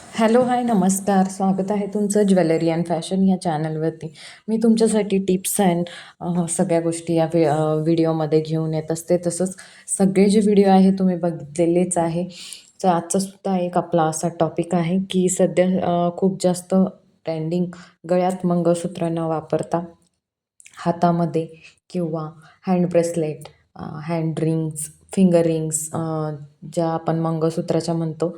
Hello hi नमस्कार. स्वागत आहे तुमचं ज्वेलरी अँड फॅशन या चॅनलवरती. मी तुमच्यासाठी टिप्स अँड सगळ्या गोष्टी या व्हि व्हिडिओमध्ये घेऊन येत असते. तसंच सगळे जे व्हिडिओ आहे तुम्ही बघितलेलेच आहे. तर आजचा सुद्धा एक आपला असा टॉपिक आहे की सध्या खूप जास्त ट्रेंडिंग गळ्यात मंगळसूत्र न वापरता हातामध्ये किंवा hand bracelet hand rings finger rings ज्या आपण मंगळसूत्राच्या म्हणतो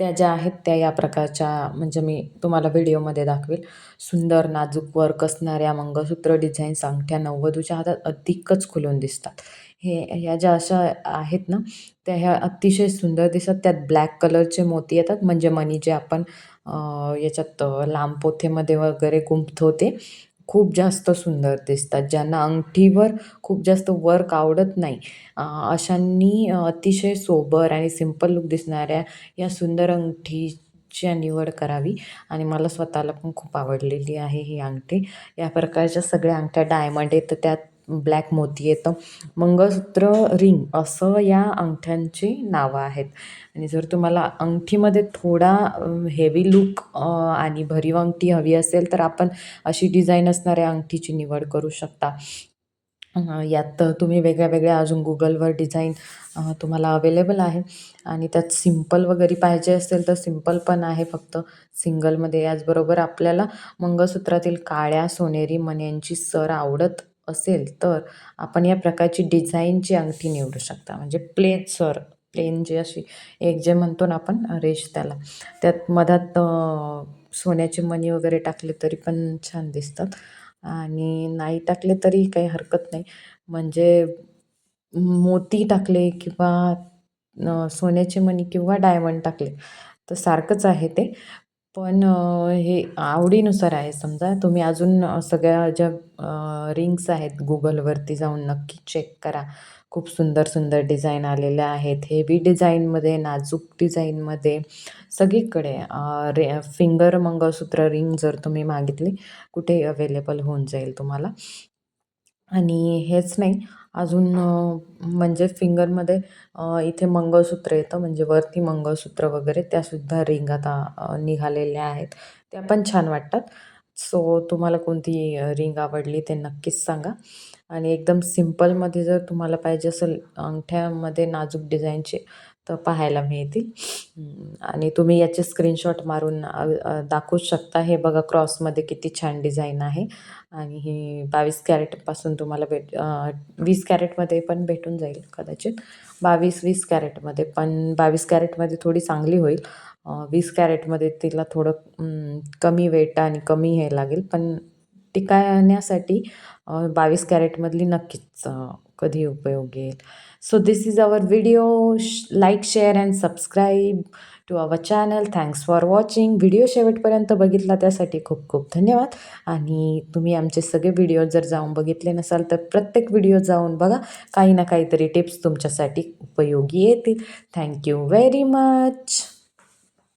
त्या ज्या आहेत त्या या प्रकारच्या म्हणजे मी तुम्हाला व्हिडिओमध्ये दाखवेल. सुंदर नाजूक वर्क असणाऱ्या मंगळसूत्र डिझाईन्स अंगठ्या नव्वदूच्या हातात अधिकच खुलून दिसतात. हे ह्या ज्या अशा आहेत ना त्या ह्या अतिशय सुंदर दिसतात. त्यात ब्लॅक कलरचे मोती येतात म्हणजे मनी जे आपण याच्यात लांब पोथेमध्ये वगैरे गुंफतो ते खूप जास्त सुंदर दिसतात ज्यांना अंगठीवर खूप जास्त वर्क आवडत नाही. अशांनी अतिशय सोबर आणि सिंपल लुक दिसणाऱ्या या सुंदर अंगठीच्या निवड करावी. आणि मला स्वतःला पण खूप आवडलेली आहे ही अंगठी. या प्रकारच्या सगळ्या अंगठ्या डायमंड आहेत तर त्यात ब्लॅक मोती येतं मंगळसूत्र रिंग असं या अंगठ्यांची नावं आहेत. आणि जर तुम्हाला अंगठीमध्ये थोडा हेवी लुक आणि भरीव अंगठी हवी असेल तर आपण अशी डिझाईन असणाऱ्या अंगठीची निवड करू शकता. यात तुम्ही वेगळ्या वेगळ्या अजून गुगलवर डिझाईन तुम्हाला अवेलेबल आहे. आणि त्यात सिंपल वगैरे पाहिजे असेल तर सिंपल पण आहे. फक्त सिंगलमध्ये याचबरोबर आपल्याला मंगळसूत्रातील काळ्या सोनेरी मण्यांची सर आवडत असेल तर आपण या प्रकारची डिझाईनची अंगठी निवडू शकता. म्हणजे प्लेन सर प्लेन जी अशी एक जे म्हणतो ना आपण रेश त्याला. त्यात मधात सोन्याचे मणी वगैरे टाकले तरी पण छान दिसतात. आणि नाही टाकले तरी काही हरकत नाही. म्हणजे मोती टाकले किंवा सोन्याचे मणी किंवा डायमंड टाकले तर सारखंच आहे ते. पण हे आवडीनुसार आहे. समजा तुम्ही अजून सगळ्या ज्या रिंग्स आहेत गुगलवरती जाऊन नक्की चेक करा. खूप सुंदर सुंदर डिझाईन आलेल्या आहेत. हेवी डिझाईनमध्ये नाजूक डिझाईनमध्ये सगळीकडे रे फिंगर मंगळसूत्र रिंग जर तुम्ही मागितली कुठेही अवेलेबल होऊन जाईल तुम्हाला. आणि हेच नाही अजून म्हणजे फिंगरमध्ये इथे मंगळसूत्र येतं म्हणजे वरती मंगळसूत्र वगैरे त्यासुद्धा रिंग आता निघालेल्या आहेत. त्या पण छान वाटतात. सो तुम्हाला कोणती रिंग आवडली ते नक्कीच सांगा. आणि एकदम सिम्पलमध्ये जर तुम्हाला पाहिजे असेल अंगठ्यामध्ये नाजूक डिझाईनचे पाहायला मिळतील. आणि तुम्ही याचे स्क्रीनशॉट मारून दाखवूच शकता. हे बघा क्रॉसमध्ये किती छान डिझाईन आहे. आणि ही बावीस कॅरेटपासून तुम्हाला भेट वीस कॅरेटमध्ये पण भेटून जाईल कदाचित. बावीस वीस कॅरेटमध्ये पण बावीस कॅरेटमध्ये थोडी चांगली होईल. वीस कॅरेटमध्ये तिला थोडं कमी वेट आणि कमी हे लागेल. पण टिकण्यासाठी बावीस कॅरेटमधली नक्कीच कधी उपयोगी येईल. So this is our video like share and subscribe to our channel thanks for watching video शेवटपर्यंत बघितला त्यासाठी खूप खूप धन्यवाद. आणि तुम्ही आमचे सगळे व्हिडिओ जर जाऊन बघितले नसाल तर प्रत्येक व्हिडिओ जाऊन बघा. काही ना काहीतरी टिप्स तुमच्यासाठी उपयोगी येतील. Thank you very much